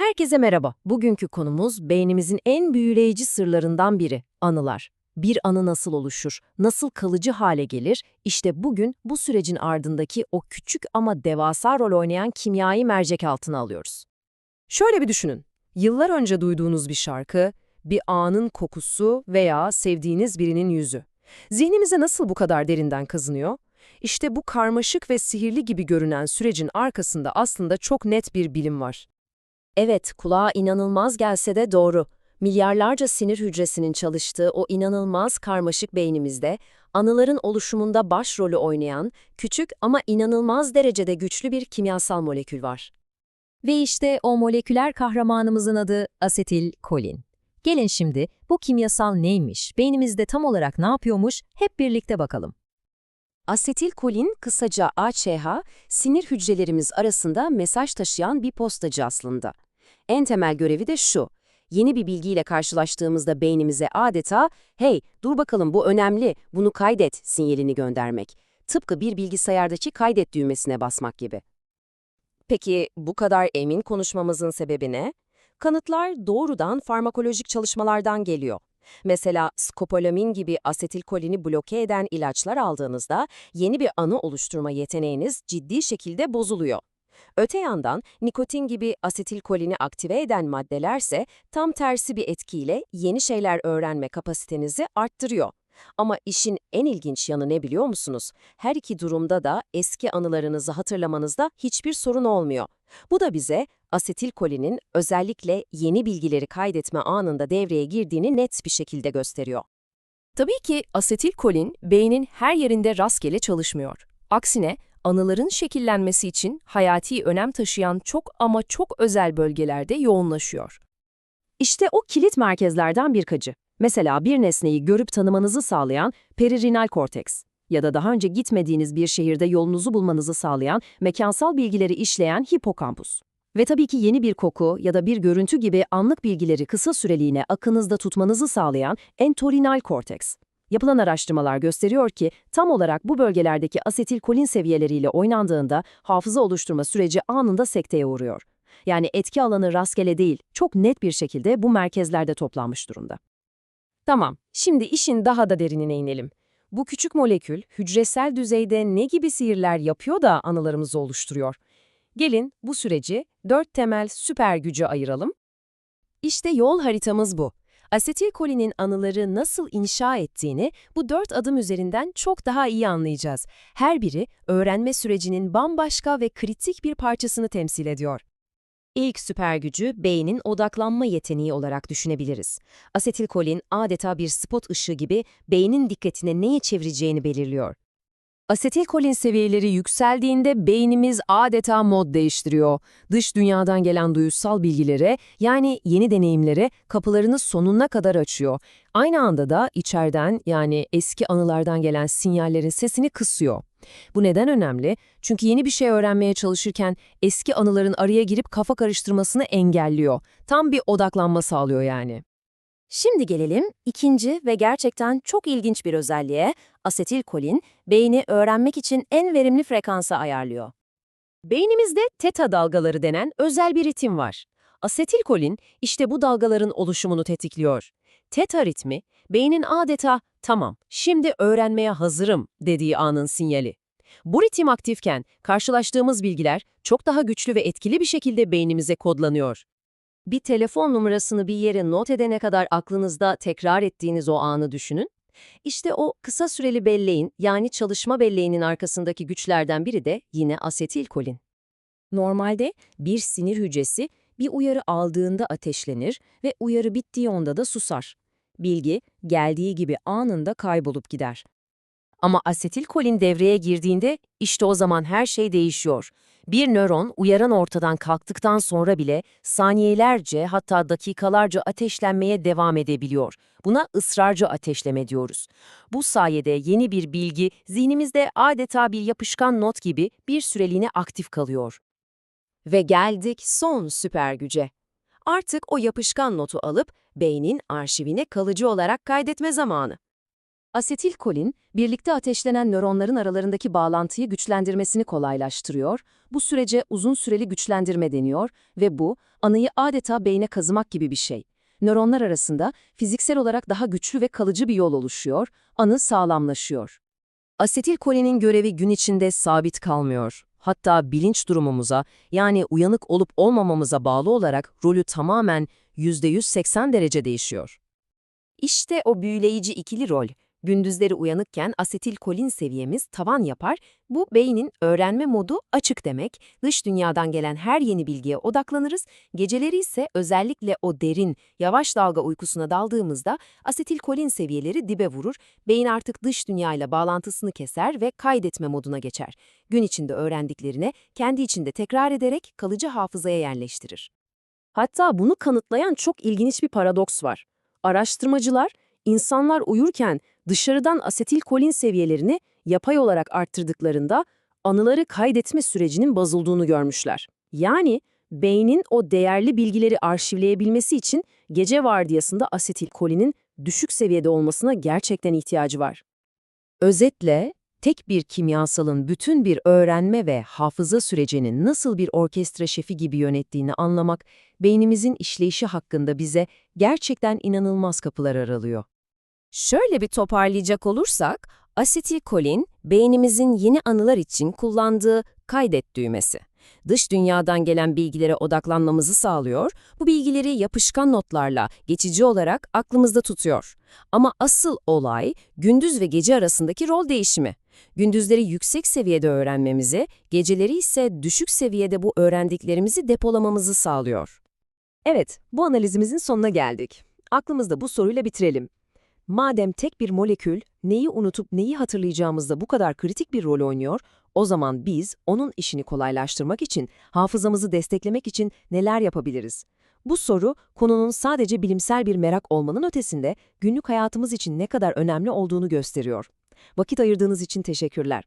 Herkese merhaba. Bugünkü konumuz beynimizin en büyüleyici sırlarından biri, anılar. Bir anı nasıl oluşur, nasıl kalıcı hale gelir? İşte bugün bu sürecin ardındaki o küçük ama devasa rol oynayan kimyayı mercek altına alıyoruz. Şöyle bir düşünün. Yıllar önce duyduğunuz bir şarkı, bir anın kokusu veya sevdiğiniz birinin yüzü. Zihnimize nasıl bu kadar derinden kazınıyor? İşte bu karmaşık ve sihirli gibi görünen sürecin arkasında aslında çok net bir bilim var. Evet, kulağa inanılmaz gelse de doğru. Milyarlarca sinir hücresinin çalıştığı o inanılmaz karmaşık beynimizde, anıların oluşumunda başrolü oynayan, küçük ama inanılmaz derecede güçlü bir kimyasal molekül var. Ve işte o moleküler kahramanımızın adı asetilkolin. Gelin şimdi bu kimyasal neymiş, beynimizde tam olarak ne yapıyormuş hep birlikte bakalım. Asetilkolin, kısaca AÇH, sinir hücrelerimiz arasında mesaj taşıyan bir postacı aslında. En temel görevi de şu, yeni bir bilgiyle karşılaştığımızda beynimize adeta, hey dur bakalım bu önemli, bunu kaydet sinyalini göndermek. Tıpkı bir bilgisayardaki kaydet düğmesine basmak gibi. Peki bu kadar emin konuşmamızın sebebi ne? Kanıtlar doğrudan farmakolojik çalışmalardan geliyor. Mesela skopolamin gibi asetilkolini bloke eden ilaçlar aldığınızda yeni bir anı oluşturma yeteneğiniz ciddi şekilde bozuluyor. Öte yandan nikotin gibi asetilkolini aktive eden maddelerse tam tersi bir etkiyle yeni şeyler öğrenme kapasitenizi arttırıyor. Ama işin en ilginç yanı ne biliyor musunuz? Her iki durumda da eski anılarınızı hatırlamanızda hiçbir sorun olmuyor. Bu da bize asetilkolinin özellikle yeni bilgileri kaydetme anında devreye girdiğini net bir şekilde gösteriyor. Tabii ki asetilkolin beynin her yerinde rastgele çalışmıyor. Aksine anıların şekillenmesi için hayati önem taşıyan çok ama çok özel bölgelerde yoğunlaşıyor. İşte o kilit merkezlerden birkaçı. Mesela bir nesneyi görüp tanımanızı sağlayan peririnal korteks ya da daha önce gitmediğiniz bir şehirde yolunuzu bulmanızı sağlayan mekansal bilgileri işleyen hipokampus. Ve tabii ki yeni bir koku ya da bir görüntü gibi anlık bilgileri kısa süreliğine akınızda tutmanızı sağlayan entorhinal korteks. Yapılan araştırmalar gösteriyor ki tam olarak bu bölgelerdeki asetilkolin seviyeleriyle oynandığında hafıza oluşturma süreci anında sekteye uğruyor. Yani etki alanı rastgele değil, çok net bir şekilde bu merkezlerde toplanmış durumda. Tamam, şimdi işin daha da derinine inelim. Bu küçük molekül hücresel düzeyde ne gibi sihirler yapıyor da anılarımızı oluşturuyor? Gelin bu süreci dört temel süper güce ayıralım. İşte yol haritamız bu. Asetilkolinin anıları nasıl inşa ettiğini bu dört adım üzerinden çok daha iyi anlayacağız. Her biri öğrenme sürecinin bambaşka ve kritik bir parçasını temsil ediyor. İlk süper gücü beynin odaklanma yeteneği olarak düşünebiliriz. Asetilkolin adeta bir spot ışığı gibi beynin dikkatine neye çevireceğini belirliyor. Asetilkolin seviyeleri yükseldiğinde beynimiz adeta mod değiştiriyor. Dış dünyadan gelen duyusal bilgilere, yani yeni deneyimlere kapılarını sonuna kadar açıyor. Aynı anda da içeriden yani eski anılardan gelen sinyallerin sesini kısıyor. Bu neden önemli? Çünkü yeni bir şey öğrenmeye çalışırken eski anıların araya girip kafa karıştırmasını engelliyor. Tam bir odaklanma sağlıyor yani. Şimdi gelelim ikinci ve gerçekten çok ilginç bir özelliğe, asetilkolin, beyni öğrenmek için en verimli frekansa ayarlıyor. Beynimizde teta dalgaları denen özel bir ritim var. Asetilkolin işte bu dalgaların oluşumunu tetikliyor. Teta ritmi, beynin adeta tamam, şimdi öğrenmeye hazırım dediği anın sinyali. Bu ritim aktifken karşılaştığımız bilgiler çok daha güçlü ve etkili bir şekilde beynimize kodlanıyor. Bir telefon numarasını bir yere not edene kadar aklınızda tekrar ettiğiniz o anı düşünün. İşte o kısa süreli belleğin yani çalışma belleğinin arkasındaki güçlerden biri de yine asetilkolin. Normalde bir sinir hücresi bir uyarı aldığında ateşlenir ve uyarı bittiği onda da susar. Bilgi geldiği gibi anında kaybolup gider. Ama asetilkolin devreye girdiğinde işte o zaman her şey değişiyor. Bir nöron uyaran ortadan kalktıktan sonra bile saniyelerce hatta dakikalarca ateşlenmeye devam edebiliyor. Buna ısrarcı ateşleme diyoruz. Bu sayede yeni bir bilgi zihnimizde adeta bir yapışkan not gibi bir süreliğine aktif kalıyor. Ve geldik son süper güce. Artık o yapışkan notu alıp beynin arşivine kalıcı olarak kaydetme zamanı. Asetilkolin, birlikte ateşlenen nöronların aralarındaki bağlantıyı güçlendirmesini kolaylaştırıyor, bu sürece uzun süreli güçlendirme deniyor ve bu, anıyı adeta beyne kazımak gibi bir şey. Nöronlar arasında fiziksel olarak daha güçlü ve kalıcı bir yol oluşuyor, anı sağlamlaşıyor. Asetilkolinin görevi gün içinde sabit kalmıyor. Hatta bilinç durumumuza, yani uyanık olup olmamamıza bağlı olarak rolü tamamen %180 derece değişiyor. İşte o büyüleyici ikili rol. Gündüzleri uyanıkken asetilkolin seviyemiz tavan yapar, bu beynin öğrenme modu açık demek, dış dünyadan gelen her yeni bilgiye odaklanırız, geceleri ise özellikle o derin, yavaş dalga uykusuna daldığımızda asetilkolin seviyeleri dibe vurur, beyin artık dış dünyayla bağlantısını keser ve kaydetme moduna geçer. Gün içinde öğrendiklerine kendi içinde tekrar ederek kalıcı hafızaya yerleştirir. Hatta bunu kanıtlayan çok ilginç bir paradoks var. Araştırmacılar, insanlar uyurken dışarıdan asetilkolin seviyelerini yapay olarak arttırdıklarında anıları kaydetme sürecinin bozulduğunu görmüşler. Yani beynin o değerli bilgileri arşivleyebilmesi için gece vardiyasında asetilkolinin düşük seviyede olmasına gerçekten ihtiyacı var. Özetle, tek bir kimyasalın bütün bir öğrenme ve hafıza sürecinin nasıl bir orkestra şefi gibi yönettiğini anlamak, beynimizin işleyişi hakkında bize gerçekten inanılmaz kapılar aralıyor. Şöyle bir toparlayacak olursak, asetilkolin, beynimizin yeni anılar için kullandığı kaydet düğmesi. Dış dünyadan gelen bilgilere odaklanmamızı sağlıyor, bu bilgileri yapışkan notlarla geçici olarak aklımızda tutuyor. Ama asıl olay gündüz ve gece arasındaki rol değişimi. Gündüzleri yüksek seviyede öğrenmemizi, geceleri ise düşük seviyede bu öğrendiklerimizi depolamamızı sağlıyor. Evet, bu analizimizin sonuna geldik. Aklımızda bu soruyla bitirelim. Madem tek bir molekül neyi unutup neyi hatırlayacağımızda bu kadar kritik bir rol oynuyor, o zaman biz onun işini kolaylaştırmak için, hafızamızı desteklemek için neler yapabiliriz? Bu soru, konunun sadece bilimsel bir merak olmanın ötesinde günlük hayatımız için ne kadar önemli olduğunu gösteriyor. Vakit ayırdığınız için teşekkürler.